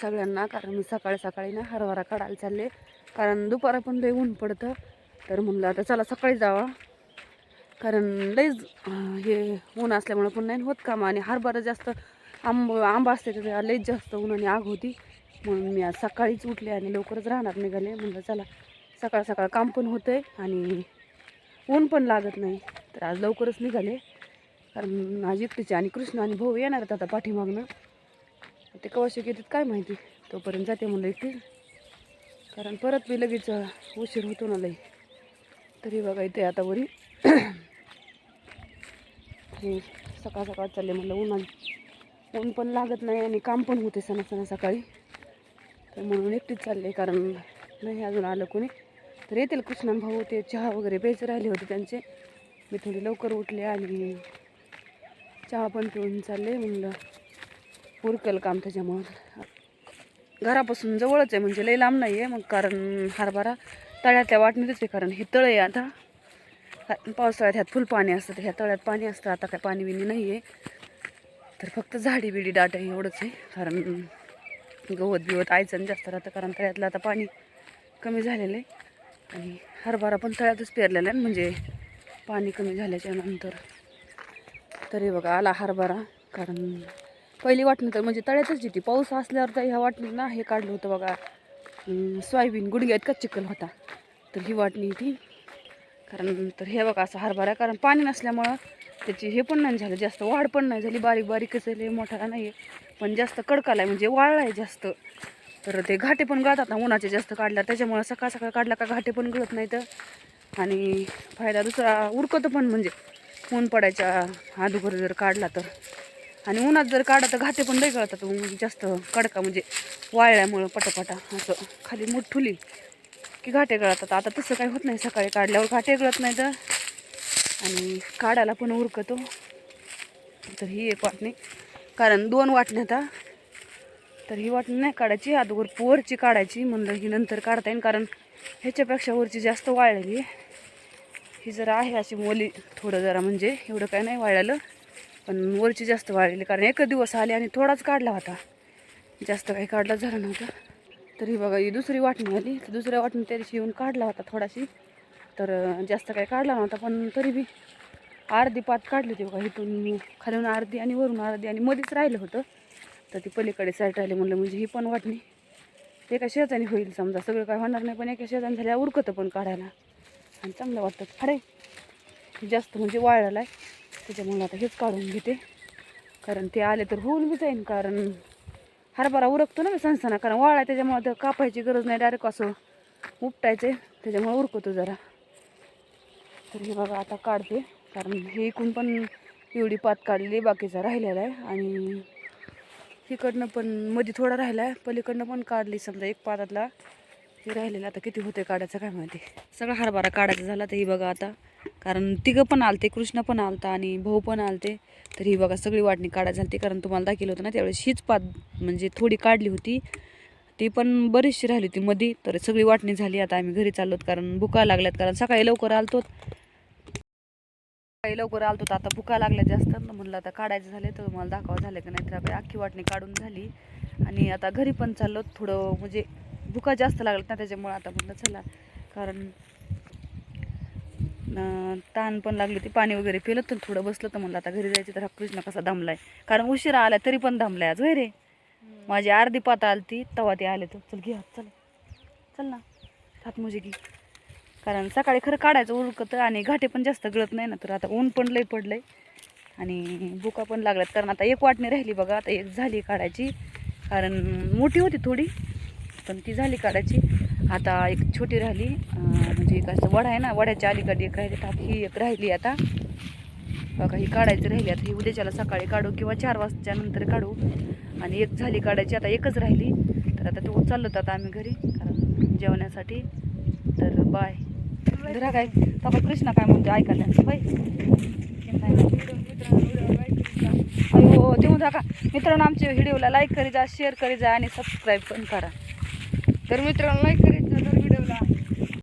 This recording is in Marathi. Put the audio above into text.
सगळ्यांना कारण मी सकाळी सकाळी ना हरभरा काढायला चालले. कारण दुपारा पण लई ऊन पडतं. तर म्हणलं आता चला सकाळी जावा. कारण लईच हे ऊन असल्यामुळं पण नाही होत काम. आणि हरभरा जास्त आंब आंबा असते तर लईच जास्त उन्हाने आग होती. म्हणून मी आज सकाळीच उठले आणि लवकरच राहणार निघाले. म्हणलं चला सकाळ सकाळ काम पण होतंय आणि ऊन पण लागत नाही. तर आज लवकरच निघाले. कारण आज एकटीचे आणि कृष्ण आणि भाऊ येणार आता पाठीमागनं. ते कवाशी येतात काय माहिती? तोपर्यंत जाते म्हणलं इथे. कारण परत मी लगेच उशीर होतो ना लई. तरी बघा इथे आता वरी. हे सकाळ सकाळ चालले म्हणलं ऊन ऊन पण लागत नाही आणि काम पण होते सणा सणा सकाळी. तर म्हणून एकटीच चालले कारण नाही अजून आलं कोणी. तर येतील कृष्णन भाऊ ते चहा वगैरे प्यायचे राहिले होते त्यांचे. मी थोडी लवकर उठले आणि चहा पण पिऊन चालले म्हणलं. उरकल काम त्याच्यामुळं. घरापासून जवळच आहे म्हणजे लई लांब नाही आहे मग कारण हरभरा तळ्यातल्या वाटणीतच आहे कारण हे तळ आहे आता. पावसाळ्यात ह्यात फुल पाणी असतं तर ह्या तळ्यात पाणी असतं आता काय पाणी बिणी नाही आहे तर फक्त झाडी बिडी डाट आहे एवढंच आहे. कारण गवत बिवत आयचं जास्त राहतं कारण तळ्यातलं आता पाणी कमी झालेलं आहे. आणि हरभरा पण तळ्यातच पेरलेला आहे म्हणजे पाणी कमी झाल्याच्यानंतर. तरी बघा आला हरभरा कारण पहिली वाटणी तर म्हणजे तळ्यातच जिथे पाऊस असल्यावर तर ह्या वाटणीत ना हे काढलं होतं बघा. सोयाबीन गुडघ्यात का चिखल होता. तर ही वाटणी ती कारण तर हे बघा असं हरभरा आहे. कारण पाणी नसल्यामुळं त्याची हे पण नाही झालं. जास्त वाढ पण नाही झाली. बारीक बारीकच आहे मोठा नाही आहे पण जास्त कडकाला आहे म्हणजे वाळला आहे जास्त. तर ते घाटे पण गळतात ना उन्हाचे जास्त काढला. त्याच्यामुळं सकाळ सकाळ काढला का घाटे पण गळत नाही तर आणि फायदा दुसरा उरकतं पण म्हणजे ऊन पडायच्या अगोदर जर काढला तर. आणि उन्हात जर काढा तर घाटे पण लई गळतात हो, म्हणजे जास्त कडका म्हणजे वाळल्यामुळं पटापटा असं खाली मुठुली की घाटे गळतात. आता तसं काही होत नाही सकाळी काढल्यावर घाटे गळत नाही तर आणि काढायला पण उरकतो. तर ही एक वाटणी. कारण दोन वाटण्या आता. तर ही वाटणी नाही काढायची अगोदर पोरची काढायची म्हणलं ही नंतर काढता येईल. कारण ह्याच्यापेक्षा वरची जास्त वाळलेली ही जरा आहे अशी मोली थोडं जरा म्हणजे एवढं काय नाही वाळलं पण वरची जास्त वाळलेली कारण एकच दिवस आले आणि थोडाच काढला होता. जास्त काही काढला झाला नव्हता. तरी बघा ही दुसरी वाटणी आली. तर दुसऱ्या वाटणी त्या दिवशी येऊन काढला होता थोडाशी. तर जास्त काही काढला नव्हता पण तरी बी अर्धी पात काढली होती बघा. इथून खालून अर्धी आणि वरून अर्धी आणि मध्येच राहिलं होतं. तर ती पलीकडे साईड राहिली म्हणलं म्हणजे ही पण वाटणी ते एका शेजाने होईल समजा. सगळं काय होणार नाही पण एका शेजाने झाल्या उरकतं पण काढायला. आणि चांगलं वाटतं. खडे जास्त म्हणजे वाळायला आहे त्याच्यामुळे आता हेच काढून घेते. कारण ते आले तर होऊन बी जाईन कारण हरभरा उरकतो ना सणसणा कारण वाळा आहे त्याच्यामुळे तर कापायची गरज नाही डायरेक्ट असं उपटायचे त्याच्यामुळे उरकतो जरा. तर हे बघा आता काढते. कारण हे इकून पण एवढी पात काढली बाकीचा राहिलेला आहे. आणि इकडनं पण मध्ये थोडा राहिला आहे पलीकडनं पण काढली समजा एक पातातला. हे राहिलेलं आता किती होते काढायचं काय माहिती? सगळा हरभरा काढायचा झाला तर ही बघा आता. कारण तिघं पण आलते कृष्ण पण आलता आणि भाऊ पण आलते. तर ही बघा सगळी वाटणी काढायची झाली कारण तुम्हाला दाखवलं होतं ना त्यावेळेस हीच पात म्हणजे थोडी काढली होती. ती पण बरीचशी राहिली होती मध्ये तर सगळी वाटणी झाली. आता आम्ही घरी चाललोत कारण भुका लागल्यात. कारण सकाळी लवकर आलतो सकाळी लवकर आलतो तर आता भुका लागल्या जास्त. म्हणलं आता काढायचं झाले तर मला दाखवा झालं की नाही तर आपली अख्खी वाटणी काढून झाली. आणि आता घरी पण चाललो थोडं म्हणजे भुका जास्त लागल्यात ना त्याच्यामुळं आता म्हटलं चला. कारण ताण पण लागली ती पाणी वगैरे पिलं तर थोडं बसलं तर म्हणलं आता घरी जायचं तर हा कृष्ण कसा दमलाय कारण उशिरा आला तरी पण दमलाय आज होय रे? माझी अर्धी पाता आली ती तवा ते आले तर. चल घे हात चल. चल ना हात मुझे घे. कारण सकाळी खरं काढायचं उरकतं आणि घाटे पण जास्त गळत नाही ना तर आता ऊन पण लय पडलंय. आणि भुका पण लागल्यात. कारण आता एक वाटणी राहिली बघा आता एक झाली काढायची. कारण मोठी होती थोडी. पण ती झाली काढायची. आता एक छोटी राहिली म्हणजे एक असं वडा आहे ना वड्याच्या अलीकडे एक राहिली तर आता ही एक राहिली आता. बघा ही काढायची राहिली. आता ही उद्याच्याला सकाळी काढू किंवा चार वाजच्या नंतर काढू. आणि एक झाली काढायची आता एकच राहिली. तर आता तो चाललो होतो आता आम्ही घरी कारण जेवण्यासाठी तर बाय. धरा काय? बाबा कृष्णा काय म्हणतो? ऐकायला बाय. अयो तेव्हा का मित्रांनो आमच्या व्हिडिओला लाईक करी जा शेअर करी जा आणि सबस्क्राईब पण करा. तर मित्रांनो लाईक